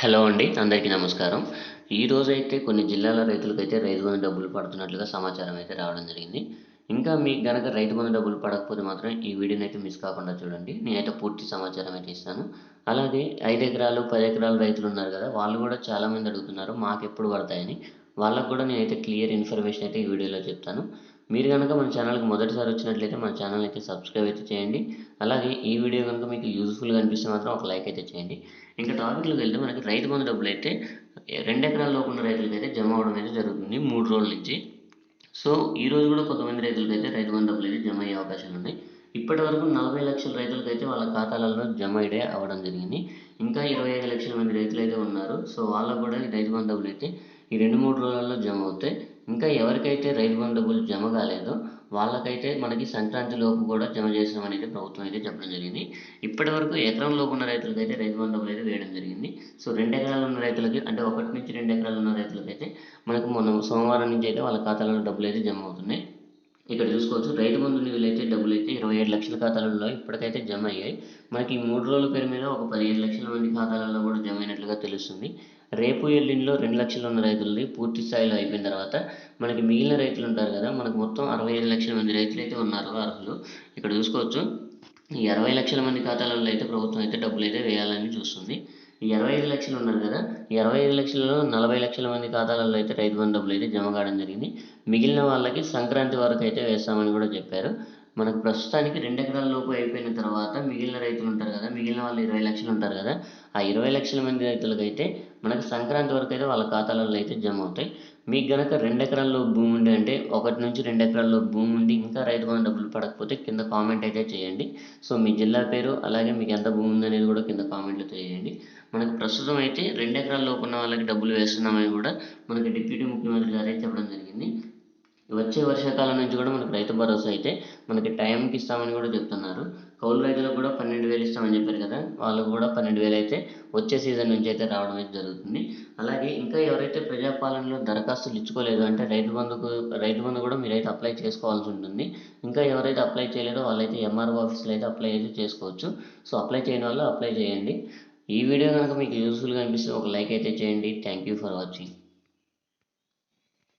Hello అండి అందరికీ నమస్కారం. ఈ రోజు అయితే కొన్ని జిల్లాల రైతులకైతే రైతు బంధు డబ్బులు పడుతున్నట్లుగా సమాచారం అయితే రావడం జరిగింది. ఇంకా మీకు గనక రైతు బంధు డబ్బులు పడకపోతే మాత్రం ఈ వీడియోని అయితే మిస్ కాకుండా చూడండి. నేనైతే పూర్తి సమాచారం అయితే ఇస్తాను. అలాగే ఐదు ఎకరాలు పది ఎకరాలు రైతులు ఉన్నారు కదా వాళ్ళు కూడా చాలామంది అడుగుతున్నారు మాకు ఎప్పుడు పడతాయని. వాళ్ళకు కూడా నేనైతే క్లియర్ ఇన్ఫర్మేషన్ అయితే ఈ వీడియోలో చెప్తాను. మీరు కనుక మన ఛానల్కి మొదటిసారి వచ్చినట్లయితే మన ఛానల్ అయితే సబ్స్క్రైబ్ అయితే చేయండి. అలాగే ఈ వీడియో కనుక మీకు యూజ్ఫుల్గా అనిపిస్తే మాత్రం ఒక లైక్ అయితే చేయండి. ఇంకా టాపిక్లోకి వెళ్తే మనకి రైతు బంధు డబ్బులు అయితే రెండు ఎకరాల లోపు ఉన్న రైతులకి అయితే జమ అవడం అయితే జరుగుతుంది మూడు రోజుల నుంచి. సో ఈ రోజు కూడా కొంతమంది రైతులకి అయితే రైతు బంధు డబ్బులు అయితే జమ అయ్యే అవకాశాలు ఉన్నాయి. ఇప్పటి వరకు నలభై లక్షల రైతులకి అయితే వాళ్ళ ఖాతాలలో జమ అయ్యే అవ్వడం జరిగింది. ఇంకా ఇరవై ఐదు లక్షల మంది రైతులు అయితే ఉన్నారు. సో వాళ్ళకు కూడా ఈ రైతు బంధు డబ్బులు అయితే ఈ రెండు మూడు రోజులలో జమ అవుతాయి. ఇంకా ఎవరికైతే రైతు బంధు డబ్బులు జమ కాలేదో వాళ్ళకైతే మనకి సంక్రాంతి లోపు కూడా జమ చేస్తామని అనేది ప్రభుత్వం అయితే చెప్పడం జరిగింది. ఇప్పటి వరకు ఎకరం లోపు ఉన్న రైతులకు అయితే రైతు బంధు డబ్బులు అయితే వేయడం జరిగింది. సో రెండు ఎకరాలు ఉన్న రైతులకి అంటే ఒకటి నుంచి రెండు ఎకరాలు ఉన్న రైతులకైతే మనకు మొన్న సోమవారం నుంచి అయితే వాళ్ళ ఖాతాలలో డబ్బులు అయితే జమ అవుతున్నాయి. ఇక్కడ చూసుకోవచ్చు. రైతు బంధు నిధులైతే డబ్బులు అయితే ఇరవై ఏడు లక్షల ఖాతాలలో ఇప్పటికైతే జమ అయ్యాయి మనకి ఈ మూడు రోజుల పేరు మీద ఒక పదిహేడు లక్షల మంది ఖాతాలలో కూడా జమ అయినట్లుగా తెలుస్తుంది. రేపు ఎల్లుండిలో రెండు లక్షలు ఉన్న రైతులది పూర్తి స్థాయిలో అయిపోయిన తర్వాత మనకి మిగిలిన రైతులు ఉంటారు కదా మనకు మొత్తం అరవై ఐదు లక్షల మంది రైతులు అయితే ఉన్నారు అర్హులు. ఇక్కడ చూసుకోవచ్చు. ఈ అరవై లక్షల మంది ఖాతాలలో అయితే ప్రభుత్వం అయితే డబ్బులు అయితే వేయాలని చూస్తుంది. ఇరవై ఐదు లక్షలు ఉన్నారు కదా ఇరవై ఐదు లక్షలలో నలభై లక్షల మంది ఖాతాలలో అయితే రైతు బంధు డబ్బులు అయితే జమ కావడం జరిగింది. మిగిలిన వాళ్ళకి సంక్రాంతి వరకు అయితే వేస్తామని కూడా చెప్పారు. మనకు ప్రస్తుతానికి రెండు ఎకరాల లోపు అయిపోయిన తర్వాత మిగిలిన రైతులు ఉంటారు కదా మిగిలిన వాళ్ళు ఇరవై లక్షలు ఉంటారు కదా ఆ ఇరవై లక్షల మంది రైతులకైతే మనకి సంక్రాంతి వరకు అయితే వాళ్ళ ఖాతాలలో అయితే జమ అవుతాయి. మీకు గనక రెండు ఎకరాల్లో భూమి ఉండి అంటే ఒకటి నుంచి రెండు ఎకరాల్లో భూమి ఉండి ఇంకా రైతు బంధు డబ్బులు పడకపోతే కింద కామెంట్ అయితే చేయండి. సో మీ జిల్లా పేరు అలాగే మీకు ఎంత భూమి ఉందనేది కూడా కింద కామెంట్లో చేయండి మనకి ప్రస్తుతం అయితే రెండు ఎకరాల లోపు ఉన్న వాళ్ళకి డబ్బులు వేస్తున్నామని కూడా మనకి డిప్యూటీ ముఖ్యమంత్రి గారు చెప్పడం జరిగింది. వచ్చే వర్షాకాలం నుంచి కూడా మనకు రైతు భరోసా అయితే మనకి టైంకి ఇస్తామని కూడా చెప్తున్నారు. కౌలు రైతులకు కూడా పన్నెండు వేలు ఇస్తామని చెప్పారు కదా వాళ్ళకు కూడా పన్నెండు వేలు అయితే వచ్చే సీజన్ నుంచి అయితే రావడం అయితే జరుగుతుంది. అలాగే ఇంకా ఎవరైతే ప్రజాపాలనలో దరఖాస్తులు ఇచ్చుకోలేదు అంటే రైతు బంధుకు రైతు బంధు కూడా మీరైతే అప్లై చేసుకోవాల్సి ఉంటుంది. ఇంకా ఎవరైతే అప్లై చేయలేదో వాళ్ళైతే ఎంఆర్ఓ ఆఫీస్లో అయితే అప్లై అయితే చేసుకోవచ్చు. సో అప్లై చేయని వాళ్ళు అప్లై చేయండి. ఈ వీడియో కనుక మీకు యూస్ఫుల్గా అనిపిస్తే ఒక లైక్ అయితే చేయండి. Thank you for watching